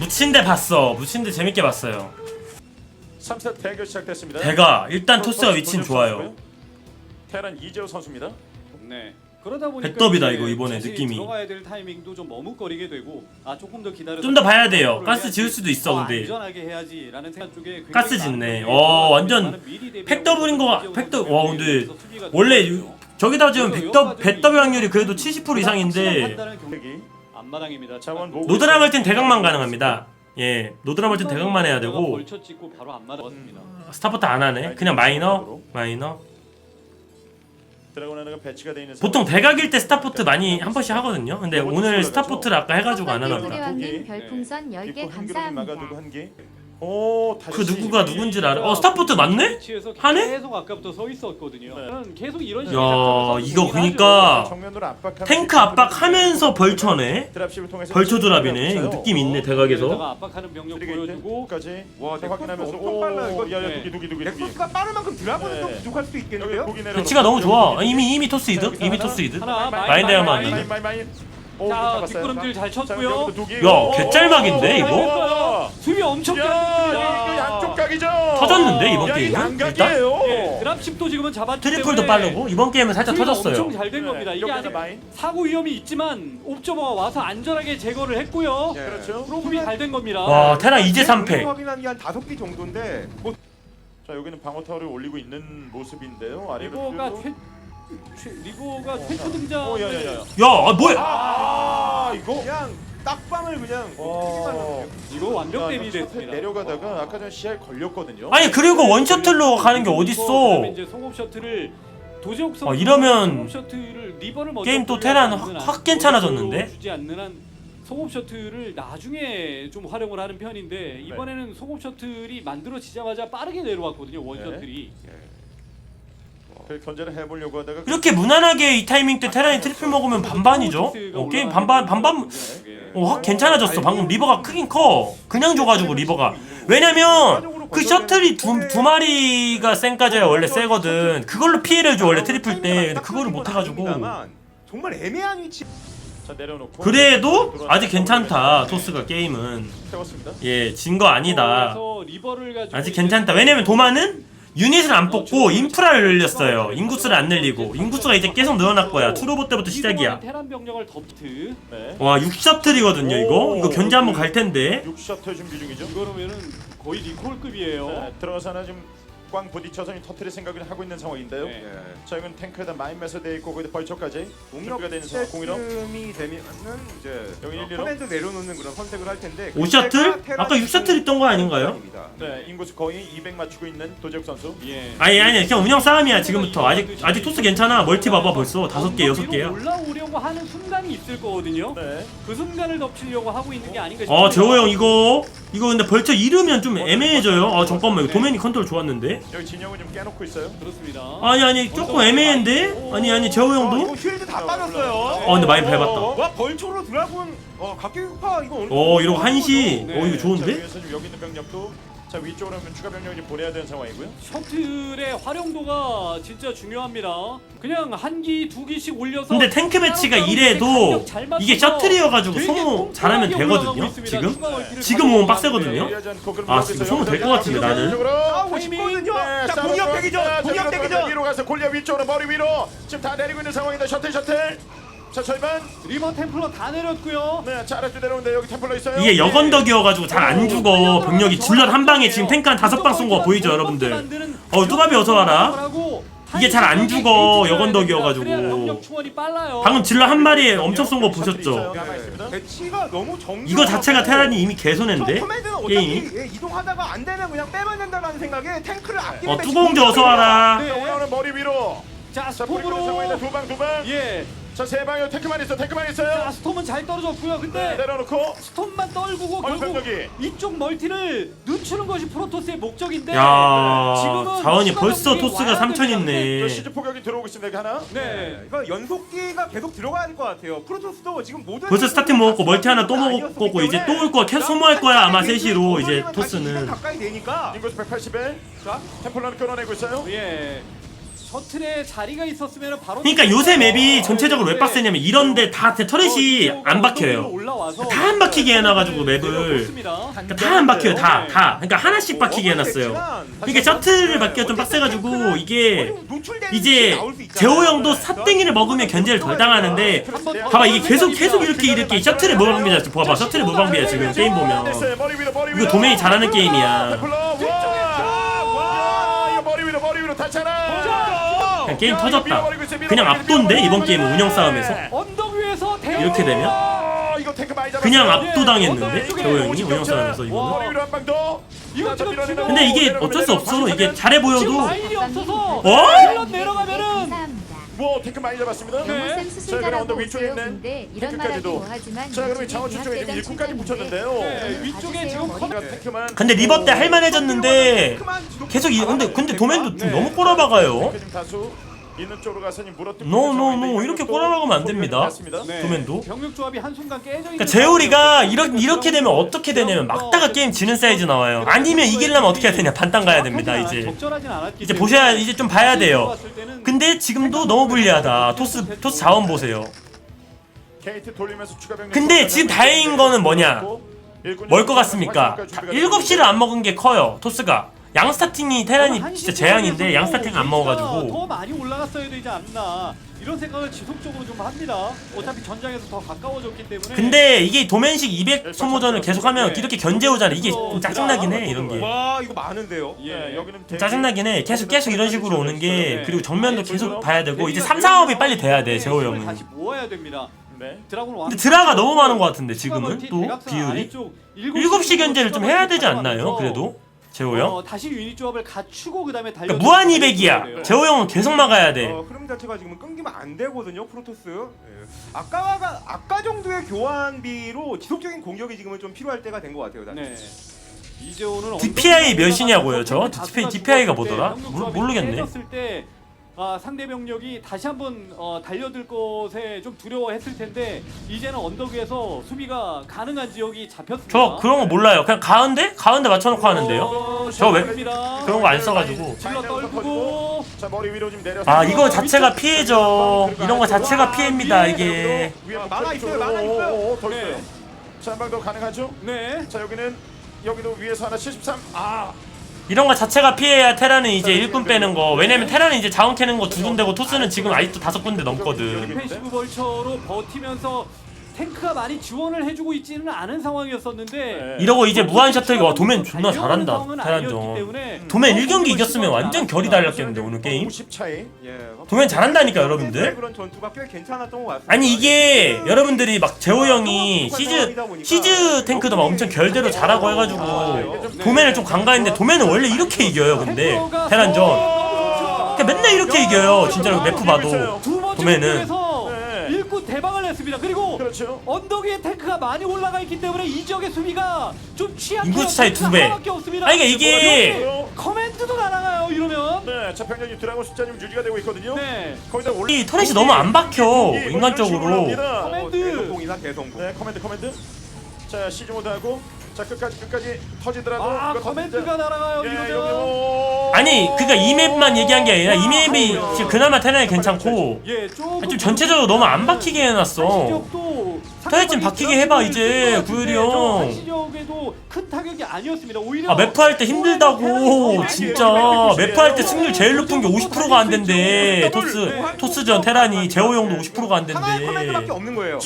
묻힌데 봤어. 묻힌데 재밌게 봤어요. 3세 대결 시작됐습니다. 대가 일단 토스가 위치는 좋아요. 테란 이재호 선수입니다. 네. 그러다 보니까 배더비다, 이거 이번에 느낌이. 들어가야 될 타이밍도 좀 머뭇거리게 되고 아 조금 더 기다려 좀 더 봐야 돼요. 가스 지을 수도 있어, 근데. 안전하게 해야지라는 생각 쪽에 가스 짓네. 어, 있어서 완전 팩더블인 거 팩더 와 근데 원래 저기다 지금 백더 배더비 확률이 그래도 70% 이상인데 판단은 경기 대기 앞마당입니다. 자원 모으고 노드라멀튼 대각만 가능합니다. 예, 노드라멀튼 대각만 해야 되고 벌쳐 찍고 바로 앞마당 왔습니다. 스타포트 안 하네. 그냥 마이너, 마이너. 드래곤 하나가 배치가 돼 있는 보통. 대각일 때 스타포트 많이 한 번씩 하거든요. 근데 오늘 스타포트를 아까 해가지고 안 하나 보다. 소리왕님 별풍선 있고 10개 한 개로 감사합니다. 오, 다시 그 누구가 누군지 알아? 어 스타포트 맞네? 위치에서 하네? 계속 아까부터 서 있었거든요. 네. 저는 계속 이런 야, 식으로 이거 그니까 정면으로 탱크 압박하면서 벌쳐네. 드랍십을 통해서 벌쳐 드랍이네. 이거 느낌 있네 대각에서. 여기다가 압박하는 병력 보여주고 까지 와, 확인하면서 엄청 빨라, 이거. 야야 네. 두기 두기 두기 두기. 넥서스가 빠른 만큼 드라곤은 네. 좀 부족할 수도 있겠는데요? 배치가 너무 좋아. 아, 이미 이미 토스 이득? 이미 토스 이득? 하나 마인 대어만 마인, 어요. 뒷구름질 잘 자, 쳤고요. 개. 야, 오, 개짤막인데, 이거? 야, 수비 엄청. 이거 양쪽 각이죠. 터졌는데, 이번 게임은? 양각이에요. 예, 드랍십도 지금은 잡았기 트리플도 때문에 빠르고 이번 게임은 살짝 수비가 터졌어요. 엄청 잘된 겁니다. 이게 아직 마인. 사고 위험이 있지만 옵저버가 와서 안전하게 제거를 했고요. 예. 그렇죠. 수비 잘 된 겁니다. 와, 테라 이제 네, 3패. 확인한 게한 다섯 개 정도인데 뭐 자, 여기는 방어 타워를 올리고 있는 모습인데요. 아래로 리버가. 최, 최 리버가 최초 등장. 오, 야, 야, 야. 야, 아, 뭐야? 아, 이거 그냥 딱밤을 그냥 뭐 어. 이거 완벽 야, 대비 이거 됐습니다. 내려가다가 아까 전 시야에 걸렸거든요. 아니 그리고 원셔틀로 가는 게 그다음에 어딨어? 이제 송업 셔틀을 도지옥 어, 이러면 셔틀을 리버를 먼저 게임 또 테란 확- 한, 확 괜찮아졌는데? 주지 않는 한 송업 셔틀을 나중에 좀 활용을 하는 편인데 이번에는 송업 셔틀이 만들어지자마자 빠르게 내려왔거든요 원 네. 셔틀이. 그 견제를 해보려고 하다가 이렇게 무난하게 이 타이밍 때 테란이 트리플 먹으면 반반이죠? 어, 게임 반반 반반 어, 확 괜찮아졌어. 방금 리버가 크긴 커. 그냥 줘가지고 리버가. 왜냐면 그 셔틀이 두, 두 마리가 쌩까지야 원래 세거든. 그걸로 피해를 줘 원래 트리플 때. 근데 그거를 못 해가지고. 정말 애매한 위치 자 내려놓고 그래도 아직 괜찮다. 토스가 게임은 태웠습니다. 예 진 거 아니다. 그래서 리버를 가지고 아직 괜찮다. 왜냐면 도마는 유닛을 안 뽑고 인프라를 늘렸어요. 인구수를 안 늘리고 인구수가 이제 계속 늘어날 거야. 투로보 때부터 시작이야. 테란 병력을 덮트. 네. 와 6셔틀이거든요 이거. 이거 견제 한번 갈 텐데. 6셔터 준비 중이죠. 이거면은 거의 리콜급이에요. 네, 들어가서 하나 좀 꽝 부딪혀서 터트릴 생각을 하고 있는 상황인데요. 네. 자 이건 탱크에다 마인 매서 돼 있고 거기다 벌초까지 준비가 되는 상황 공이로 공이이 되면은 이제 여기 어, 일리로? 커맨드 내려놓는 그런 선택을 할 텐데 5셔틀? 아까 6셔틀 있던 거 아닌가요? 네 인구수 거의 200 맞추고 있는 도재욱 선수. 예. 아니 아니 그냥 운영 싸움이야 지금부터 아직 아직 토스 괜찮아 멀티 봐봐 벌써 다섯 개 여섯 개야 올라오려고 하는 순간이 있을 거거든요. 네. 그 순간을 덮치려고 하고 있는 게 아닌가 어 싶습니다. 재호 형 이거 이거 근데 벌써 잃으면 좀 애매해져요 아 잠깐만 이거 도메니 컨트롤 좋았는데 여기 진영을 좀 깨놓고 있어요. 그렇습니다. 아니 아니 조금 애매한데? 아니 아니 재호 이거 형도 쉴드 다 빠졌어요. 어 근데 많이 밟았다. 와 벌초로 드라군 어 각계파 이거 어느 어 이러고 한시. 어 이거 자 좋은데? 위에서 지금 여기 있는 병력도 자 위쪽으로 하면 추가 병력을 좀 보내야 되는 상황이고요. 셔틀의 활용도가 진짜 중요합니다. 그냥 한 기, 두 기씩 올려서 근데 탱크 배치가 이래도 이게 셔틀이어가지고 소모 잘하면 되거든요. 지금 지금 오면 빡세거든요. 아, 지금 소모 될 것 같은데, 나는. 싸우고 싶거든요 자 공격 대기 전 공격 대기 전 위로 가서 골리아 위쪽으로 머리 위로 지금 다 내리고 있는 상황인데 셔틀 셔틀. 자 절반. 리버 템플러 다 내렸고요. 네, 자 아래쪽 내려오는데 여기 템플러 있어요. 이게 여건덕이어가지고 잘 안 죽어 병력이 질럿 한 방에 지금 탱크 한 다섯 방 쏜 거 보이죠 여러분들 어 뚜바비 어서 와라 이게 잘 안 죽어, 여건덕이어가지고. 병력 충원이 빨라요. 방금 질럿 한 마리에 엄청 쏜 거 보셨죠 남아 있습니다. 배치가 너무 정 이거 자체가 테란이 이미 개손인데 어차피 게임이 예, 이동하다가 안 되면 그냥 빼면 된다는 생각에 탱크를 아끼는 어 뚜공제 어서 와라 네. 올라오는 머리 위로. 자 스톱으로 두방 두 방. 예. 자세 방요 탱크만 있어 탱크만 자 있어요. 스톰은 잘 떨어졌고요. 네, 근데 내려놓고 스톰만 떨구고 결국 병력이? 이쪽 멀티를 늦추는 것이 프로토스의 목적인데 야 지금은 자원이 추가 벌써 병력이 토스가 와야 3천 됩니다. 있네 또 시즈 포격이 들어오고 있습니다. 이거 하나. 네. 네, 이거 연속기가 계속 들어가야 될 것 같아요. 프로토스도 지금 모든 벌써 스타팅 먹었고 멀티 하나 또 먹을 거고 이제 또 올 거야 계속 소모할 거야 아마 셋시로 이제 토스는 가까이 되니까 인구수 180에 자, 템플러는 끊어내고 있어요. 예. 셔틀에 자리가 있었으면 바로 그러니까 요새 맵이 전체적으로 왜 빡세냐면 이런데 다 터렛이 안 박혀요. 다 안 박히게 해놔가지고 맵을. 그러니까 다 안 박혀요 다 다. 그러니까 하나씩 박히게 해놨어요. 그러니까 셔틀을 받기가 좀 빡세가지고 이게 이제 재호 형도 사땡이를 먹으면 견제를 덜 당하는데 봐봐 이게 계속 계속 이렇게 이렇게 셔틀의 무방비야 지금 봐봐 셔틀의 무방비야 지금 게임 보면. 이거 도메인이 잘하는 게임이야. 머리 위로 머리 위로 다잖아. 그냥 게임 터졌다. 그냥 압도인데 이번 게임은 운영 싸움에서? 언덕 위에서 대형 이렇게 되면? 아. 그냥 압도당했는데? 재호 형이 운영 싸움에서 이거 머리 위로 한방 더. 이거 지금 밀어내고 근데 이게 어쩔 수 없어 이게 잘해 보여도 없어 뭐 태크 많이 잡았습니다. 네. 자, 그럼 수술자라고 언덕 위쪽에 오세요. 있는 근데 이런 말하기 태크까지도. 뭐하지만 자, 그럼 요즘에 장원 쪽에 지금 일꾼까지 붙였는데요. 네, 위쪽에 지금. 컴- 그러니까 태크만 근데 리버 때 할만해졌는데 계속 이 근데 근데 도맨도 좀 너무 꼬라박아요 지금 다수 있는 쪽으로 가서 지금 물어뜯고 노, 노, 노. 이렇게 또 꼬라박으면 안 됩니다. 네, 도맨도? 병력 조합이 한순간 깨져 있는 그러니까 재우리가 이렇게 이렇게 되면 어떻게 되냐면 막다가 게임 지는 사이즈 나와요. 아니면 이기려면 어떻게 해야 되냐? 반땅 가야 됩니다 이제. 적절하진 않았기 이제 때문에 보셔야 이제 좀 봐야 돼요. 봤을 때는 근데 지금도 너무 불리하다. 토스 토스 자원 보세요. KT 돌리면서 추가 병력 근데 지금 다행인 거는 뭐냐? 뭘 것 같습니까? 7시를 안 먹은 게 커요 토스가 양 스타팅이 테란이 진짜 재앙인데 양 스타팅 안더 먹어가지고 많이 올라갔어야 되지 않나 이런 생각을 지속적으로 좀 합니다. 어차피 전장에서 더 가까워졌기 때문에. 근데 이게 도면식 200 소모전을 계속하면 이렇게 견제 오잖아 이게 좀 짜증나긴 해 이런 게 와 이거 많은데요. 예, 여기는 좀 짜증나긴 해 계속 계속 이런 식으로 오는 게 그리고 정면도 계속 봐야 되고 이제 3, 4업이 빨리 돼야 돼 재호 형은 다시 모아야 됩니다. 네. 드라군 왕. 근데 드라가 너무 많은 것 같은데 지금은 또 비율이 7시 견제를 좀 해야 되지 않나요 그래도 재호 형 어, 다시 유닛 조합을 갖추고 그다음에 달려. 그러니까 무한 200이야 재호 형은 계속 막아야 돼 어, 흐름 자체가 지금 끊기면 안 되거든요 프로토스. 예. 아까가 아까 정도의 교환비로 지속적인 공격이 지금은 좀 필요할 때가 된 것 같아요. 다시. 네. 이재호는 DPI 몇이냐고요, 저? DPI DPI 가 죽었을 때, 뭐더라? 모르- 모르겠네. 때 아, 상대 병력이 다시 한번 어, 달려들 것에 좀 두려워했을 텐데 이제는 언덕 위에서 수비가 가능한 지역이 잡혔습니다. 저 그런 거 몰라요 그냥 가운데? 가운데 맞춰놓고 하는데요 어, 저 왜- 시작합니다. 그런 거 안 써가지고 질러 떨구고 자 머리 위로 좀 내려서 아 이거 자체가 피해죠 이런 거 자체가 피해입니다 이게 위에 아, 있어요, 막아 있어요. 오, 오, 더 있어요. 네. 자, 한방더 가능하죠? 네. 자, 여기는 여기도 위에서 하나 73. 아, 이런 거 자체가 피해야 테라는 이제 일꾼 빼는 거. 왜냐면 테라는 이제 자원 캐는 거 두 군데고 토스는 지금 아직도 다섯 군데 넘거든. 디펜시브 벌처로 버티면서 탱크가 많이 지원을 해주고 있지는 않은 상황이었었는데 네. 이러고 이제 무한 셔틀이 와 도맨 존나 잘한다 도맨 더 1경기 공격을 이겼으면 완전 결이. 달렸겠는데 오늘 게임 50 차이. 예. 도맨 잘한다니까 여러분들 그런 전투가 꽤 괜찮았던 것 같습니다. 아니 이게 여러분들이 막 재호 형이 시즈 시즈 탱크도 막 엄청 결대로 잘하고 해가지고 도맨을 좀 간과했는데 도맨은 원래 이렇게 이겨요 근데 테란전 그러니까 맨날 이렇게 이겨요 진짜로 매프 봐도 네. 대박을 냈습니다. 그리고 그렇죠. 언덕 위에 탱크가 많이 올라가 있기 때문에 이 지역의 수비가 좀 취약해요. 인구 차이 두 배. 하나밖에 없습니다. 아니, 그러니까 이게- 여기 커맨드도 날아가요 이러면. 네, 자 병력이 드라곤 숫자 좀 유지가 되고 있거든요. 네. 거기다 올리 이 터렛이 너무 안 박혀 인간적으로 커맨드. 대성공이나 대성공. 네, 커맨드 커맨드. 자, 시즈 모드 하고 자, 끝까지 끝까지 터지더라도 아 그거 커맨드가. 날아가요 예, 여기 이러면. 뭐 아니 그니까 이 맵만 얘기한 게 아니라 이 맵이 지금 그나마 테란이 괜찮고 예, 조금 좀 전체적으로 너무 안 박히게 해놨어 지역도 터렛 좀 박히게 해봐, 이제, 구현이 형. 한 지역에도 큰 타격이 아니었습니다. 오히려 아 매프 할 때 힘들다고 진짜 매프 할 때 승률 제일 높은 게 50%가 안 된대 토스 토스전 테란이 제호 형도 50%가 안 하나의 커맨드밖에 된대 없는 거예요.